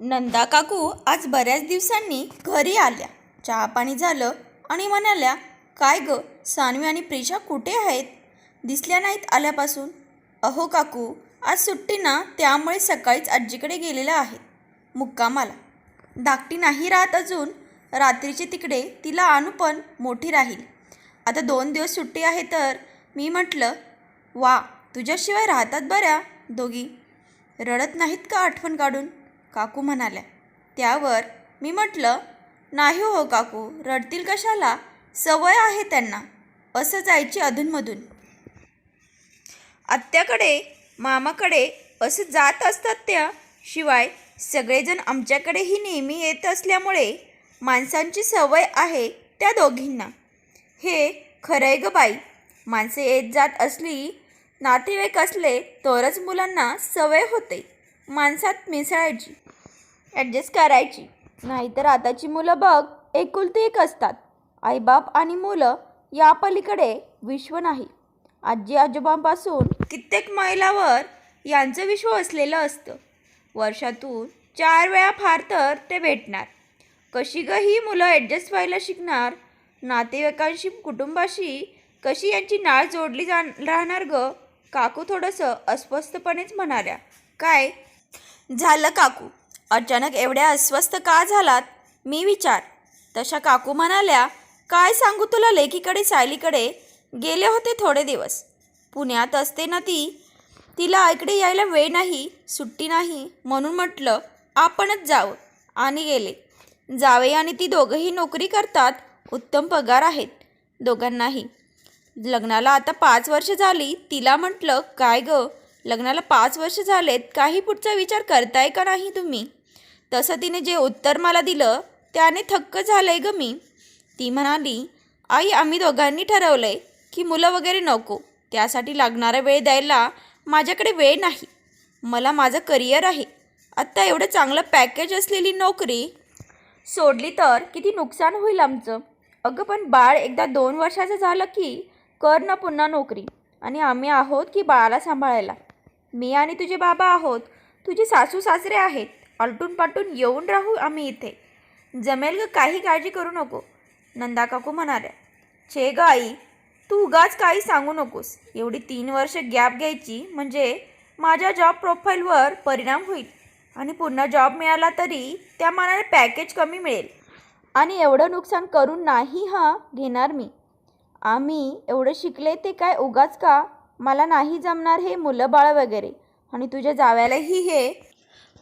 नंदा काकू आज बऱ्याच दिवसांनी घरी आल्या. चहा पाणी झालं आणि म्हणाल्या काय ग सानवी आणि प्रिशा कुठे आहेत? दिसल्या नाहीत आल्यापासून. अहो काकू आज सुट्टी ना त्यामुळे सकाळीच आजीकडे गेलेला आहे. मुक्कामाला. धाकटी नाही राहत अजून. रात्रीचे तिकडे तिला आणू पण मोठी राहील. आता दोन दिवस सुट्टी आहे तर. मी म्हटलं वा तुझ्याशिवाय राहतात बऱ्या दोघी. रडत नाहीत का आठवण काढून? काकू म्हणाल्या. त्यावर मी म्हटलं नाही हो काकू रडतील कशाला? सवय आहे त्यांना. असं जायची अधूनमधून. आत्याकडे मामाकडे असं जात असतात त्या शिवाय सगळेजण आमच्याकडेही नेहमी येत असल्यामुळे माणसांची सवय आहे त्या दोघींना. हे खरंय ग बाई माणसे येत जात असली नातेवाईक असले तरच मुलांना सवय होते. माणसात मिसळायची ॲडजस्ट करायची. नाहीतर आताची मुलं बघ एकुलती एक असतात. आईबाप आणि मुलं या पलीकडे विश्व नाही. आजी आजोबांपासून कित्येक मैलावर यांचं विश्व असलेलं असतं. वर्षातून चार वेळा फार तर ते भेटणार. कशी ग ही मुलं ॲडजस्ट व्हायला शिकणार? नातेवाईकांशी कुटुंबाशी कशी यांची नाळ जोडली जा राहणार ग? काकू थोडंसं अस्वस्थपणेच म्हणाल्या. काय? झालं काकू. अचानक एवढ्या अस्वस्थ का झालात? मी विचार. तशा काकू म्हणाल्या काय सांगू तुला लेकीकडे सायलीकडे? गेले होते थोडे दिवस. पुण्यात असते ना ती. तिला इकडे यायला वेळ नाही सुट्टी नाही. म्हणून म्हटलं आपणच जावं आणि गेले. जावे आणि ती दोघंही नोकरी करतात. उत्तम पगार आहेत. दोघांनाही. लग्नाला आता पाच वर्ष झाली. तिला म्हटलं काय गं? लग्नाला पाच वर्ष झालेत काही पुढचा विचार करताय का नाही तुम्ही? तसं तिने जे उत्तर मला दिलं त्याने थक्क झालंय ग मी. ती म्हणाली आई आम्ही दोघांनी ठरवलंय की मुलं वगैरे नको त्यासाठी लागणारा वेळ द्यायला माझ्याकडे वेळ नाही. मला माझं करिअर आहे. आत्ता एवढं चांगलं पॅकेज असलेली नोकरी सोडली तर किती नुकसान होईल आमचं. अगं पण बाळ एकदा दोन वर्षाचं झालं की कर ना पुन्हा नोकरी. आणि आम्ही आहोत की बाळाला सांभाळायला. मी आणि तुझे बाबा आहोत. तुझे सासू सासरे आहेत. आलटून पाटून येऊन राहू आम्ही इथे. जमेल ग काही काळजी करू नको. नंदा काकू म्हणाल्या. छे ग आई तू उगाच काही सांगू नकोस. एवढी तीन वर्ष गॅप घ्यायची म्हणजे माझ्या जॉब प्रोफाईलवर परिणाम होईल. आणि पुन्हा जॉब मिळाला तरी त्या मानाने पॅकेज कमी मिळेल. आणि एवढं नुकसान करून नाही हा घेणार मी. आम्ही एवढं शिकले ते काय उगाच का? मला नाही जमणार हे मुलं बाळ वगैरे. आणि तुझ्या जाव्यालाही हे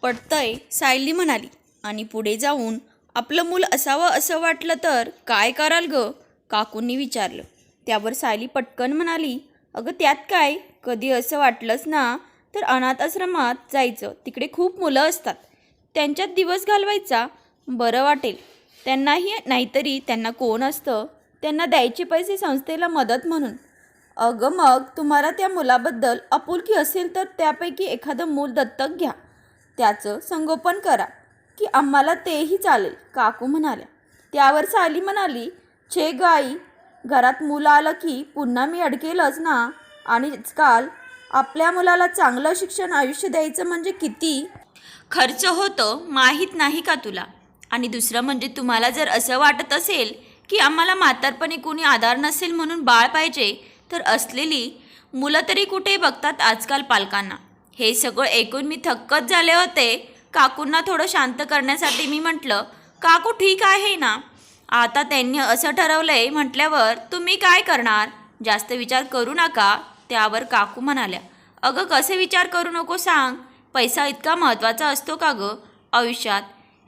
पटतंय सायली म्हणाली. आणि पुढे जाऊन आपलं मूल असावं असं वाटलं तर काय कराल ग? काकूंनी विचारलं. त्यावर सायली पटकन म्हणाली अगं त्यात काय? कधी असं वाटलंच ना तर अनाथ आश्रमात जायचं. तिकडे खूप मुलं असतात. त्यांच्यात दिवस घालवायचा. बरं वाटेल. त्यांनाही नाहीतरी त्यांना कोण असतं? त्यांना द्यायचे पैसे संस्थेला मदत म्हणून. अगं मग तुम्हाला त्या मुलाबद्दल आपुलकी असेल तर त्यापैकी एखादं मूल दत्तक घ्या. त्याचं संगोपन करा की आम्हाला तेही चालेल काकू म्हणाल्या. त्यावर साली म्हणाली छे गाई घरात मुलं आलं की पुन्हा मी अडकेलच ना? आणि काल आपल्या मुलाला चांगलं शिक्षण आयुष्य द्यायचं म्हणजे किती? खर्च होतं माहीत नाही का तुला? आणि दुसरं म्हणजे तुम्हाला जर असं वाटत असेल की आम्हाला म्हातारपणी कुणी आधार नसेल म्हणून बाळ पाहिजे तर असलेली मुलं तरी कुठे बघतात आजकाल पालकांना? हे सगळं ऐकून मी थक्कच झाले होते. काकूंना थोडं शांत करण्यासाठी मी म्हटलं काकू ठीक आहे ना? आता त्यांनी असं ठरवलंय म्हटल्यावर तुम्ही काय करणार? जास्त विचार करू नका त्यावर काकू म्हणाल्या. अगं कसे विचार करू नको सांग. पैसा इतका महत्त्वाचा असतो का गं? आयुष्यात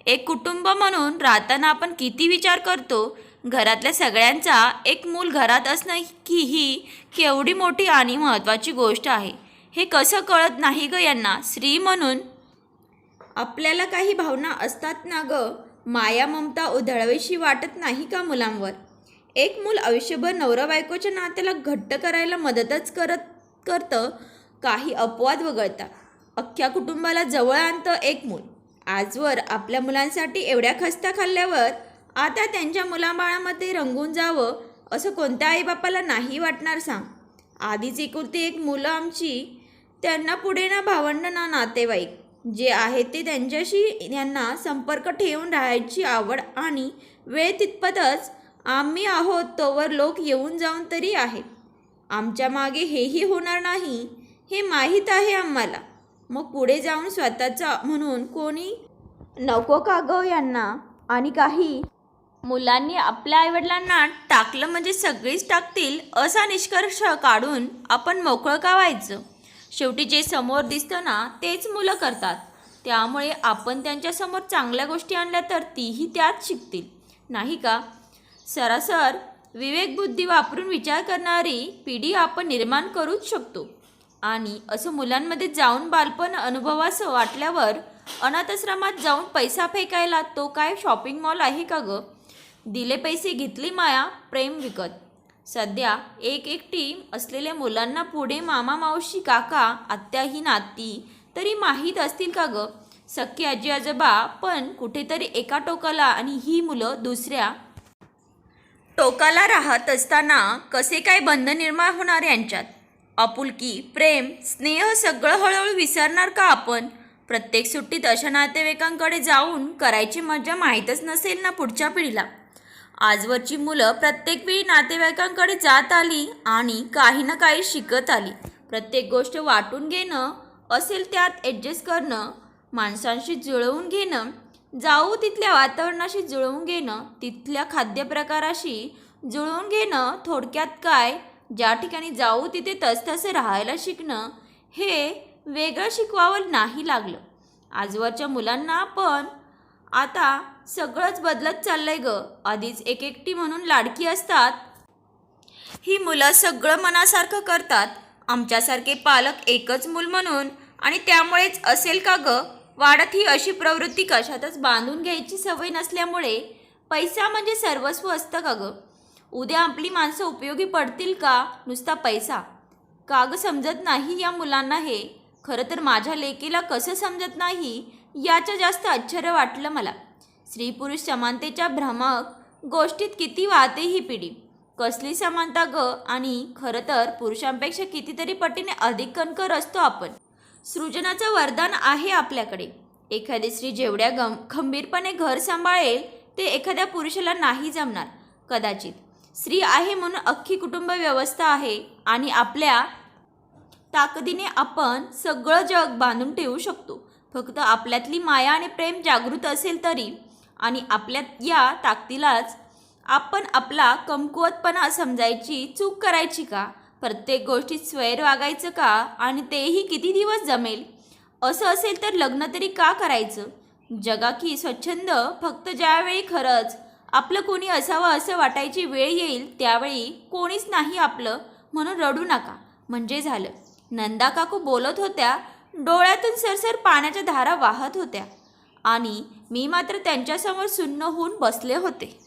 एक कुटुंब म्हणून राहताना आपण किती विचार करतो? घरातल्या सगळ्यांचा एक मूल घरात असणं की ही केवढी मोठी आणि महत्त्वाची गोष्ट आहे. हे कसं कळत नाही ग यांना? स्त्री म्हणून? आपल्याला काही भावना असतात ना ग? माया ममता उधळवेशी वाटत नाही का मुलांवर? एक मूल आयुष्यभर नवरा बायकोच्या नात्याला घट्ट करायला मदतच करत करतं काही अपवाद वगळता. अख्ख्या कुटुंबाला जवळ आणतं एक मूल. आजवर आपल्या मुलांसाठी एवढ्या खस्ता खाल्ल्यावर आता त्यांच्या मुलाबाळामध्ये रंगून जावं असं कोणत्या आईबापाला नाही वाटणार सांग. आधीच एकुलती एक मुलं आमची त्यांना पुढे ना भावंड ना नातेवाईक. जे आहे ते त्यांच्याशी यांना संपर्क ठेवून राहायची आवड आणि वेळ तितपतच आम्ही आहोत तोवर लोक येऊन जाऊन तरी आहे आमच्या मागे हेही होणार नाही हे माहीत आहे आम्हाला. मग पुढे जाऊन स्वतःचा म्हणून कोणी? नको का गं यांना? आणि काही मुलांनी आपल्या आईवडिलांना टाकलं म्हणजे सगळीच टाकतील असा निष्कर्ष काढून आपण मोकळं का व्हायचं? शेवटी जे समोर दिसतं ना तेच मुलं करतात. त्यामुळे आपण त्यांच्यासमोर चांगल्या गोष्टी आणल्या तर तीही त्यात शिकतील. नाही का? सरासर विवेकबुद्धी वापरून विचार करणारी पिढी आपण निर्माण करूच शकतो. आणि असं मुलांमध्ये जाऊन बालपण अनुभवासं वाटल्यावर अनाथाश्रमात जाऊन पैसा फेकायला तो काय शॉपिंग मॉल आहे का गं? दिले पैसे घेतली माया प्रेम विकत. सध्या एक एकटी असलेल्या मुलांना पुढे मामा मावशी काका आत्या ही नाती तरी माहीत असतील का गं? सख्खी आजी आजोबा पण कुठेतरी एका टोकाला आणि ही मुलं दुसऱ्या टोकाला राहत असताना कसे काय बंध निर्माण होणार यांच्यात? आपुलकी प्रेम स्नेह सगळं हळूहळू विसरणार का आपण? प्रत्येक सुट्टीत अशा नातेवाईकांकडे जाऊन करायची मजा माहीतच नसेल ना पुढच्या पिढीला. आजवरची मुलं प्रत्येक वेळी नातेवाईकांकडे जात आली आणि काही ना काही शिकत आली. प्रत्येक गोष्ट वाटून घेणं असेल त्यात ॲडजस्ट करणं माणसांशी जुळवून घेणं जाऊ तिथल्या वातावरणाशी जुळवून घेणं तिथल्या खाद्यप्रकाराशी जुळवून घेणं थोडक्यात काय ज्या ठिकाणी जाऊ तिथे तसतसं राहायला शिकणं हे वेगळं शिकवावं नाही लागलं. आजवरच्या मुलांना पण आता सगळंच बदलत चाललंय ग. आधीच एक एकटी म्हणून लाडकी असतात. ही मुलं सगळं मनासारखं करतात. आमच्यासारखे पालक एकच मूल म्हणून. आणि त्यामुळेच असेल का ग? वाढत ही अशी प्रवृत्ती कशातच बांधून घ्यायची सवय नसल्यामुळे. पैसा म्हणजे सर्वस्व असतं का ग? उद्या आपली माणसं उपयोगी पडतील का? नुसता पैसा. का ग समजत नाही या मुलांना हे? खरं तर माझ्या लेकीला कसं समजत नाही? याचं जास्त आश्चर्य वाटलं मला. स्त्री पुरुष समानतेच्या भ्रमक गोष्टीत किती वाहते ही पिढी? कसली समानता ग? आणि खरं तर पुरुषांपेक्षा कितीतरी पटीने अधिक कणकर असतो आपण. सृजनाचं वरदान आहे आपल्याकडे. एखादी स्त्री जेवढ्या गम खंबीरपणे घर सांभाळेल ते एखाद्या पुरुषाला नाही जमणार. कदाचित. स्त्री आहे म्हणून अख्खी कुटुंब व्यवस्था आहे आणि आपल्या ताकदीने आपण सगळं जग बांधून ठेवू शकतो. फक्त आपल्यातली माया आणि प्रेम जागृत असेल तरी आणि आपल्यात या ताकदीलाच आपण आपला कमकुवतपणा समजायची चूक करायची का? प्रत्येक गोष्टीत स्वैर वागायचं का? आणि तेही किती दिवस जमेल? असं असेल तर लग्न तरी का करायचं? जगा की स्वच्छंद फक्त ज्यावेळी खरंच आपलं कोणी असावं असं वाटायची वेळ येईल त्यावेळी कोणीच नाही आपलं म्हणून रडू नका. म्हणजे झालं. नंदा काकू बोलत होत्या डोळ्यातून सरसर पाण्याच्या धारा वाहत होत्या. आणि मी मात्र त्यांच्यासमोर सुन्न होऊन बसले होते.